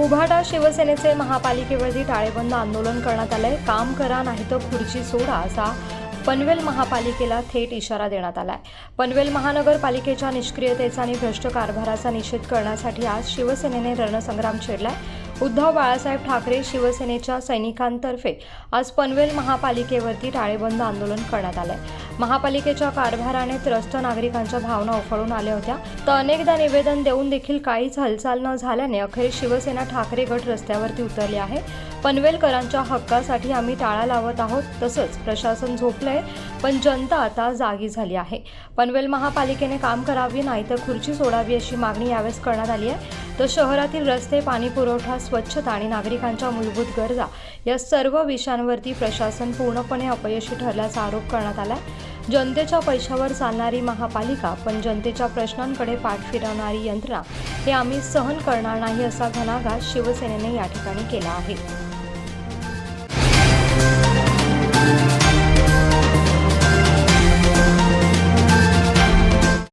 उभाटा शिवसेनेचे महापालिकेवरती टाळेबंद आंदोलन करण्यात आलंय. काम करा नाही तर खुर्ची सोडा असा पनवेल महापालिकेला थेट इशारा देण्यात आलाय. पनवेल महानगरपालिकेच्या निष्क्रियतेचा आणि भ्रष्ट कारभाराचा निषेध करण्यासाठी आज शिवसेनेने रणसंग्राम छेडलाय. उद्धव बाळासाहेब ठाकरे शिवसेनेच्या सैनिकांतर्फे आज पनवेल महापालिकेवरती टाळेबंद आंदोलन करण्यात आलंय. महापालिकेच्या कारभाराने त्रस्त नागरिकांच्या भावना उफाळून आल्या होत्या. तर अनेकदा निवेदन देऊन देखील काहीच हालचाल न झाल्याने अखेर शिवसेना ठाकरे गट रस्त्यावरती उतरले आहे. पनवेलकरांच्या हक्कासाठी आम्ही टाळा लावत आहोत तसंच प्रशासन झोपलंय. पण जनता आता जागी झाली आहे. पनवेल महापालिकेने काम करावे नाही तर खुर्ची सोडावी अशी मागणी यावेळेस करण्यात आली आहे. तर शहरातील रस्ते पाणी पुरवठा स्वच्छता आणि नागरिकांच्या मूलभूत गरजा या सर्व विषयांवरती प्रशासन पूर्णपणे अपयशी ठरल्याचा आरोप करण्यात आला आहे जनतेच्या पैशावर चालणारी महापालिका पण जनतेच्या प्रश्नांकडे पाठ फिरवणारी यंत्रणा हे आम्ही सहन करणार नाही असा घणाघात शिवसेनेने या ठिकाणी केला आहे.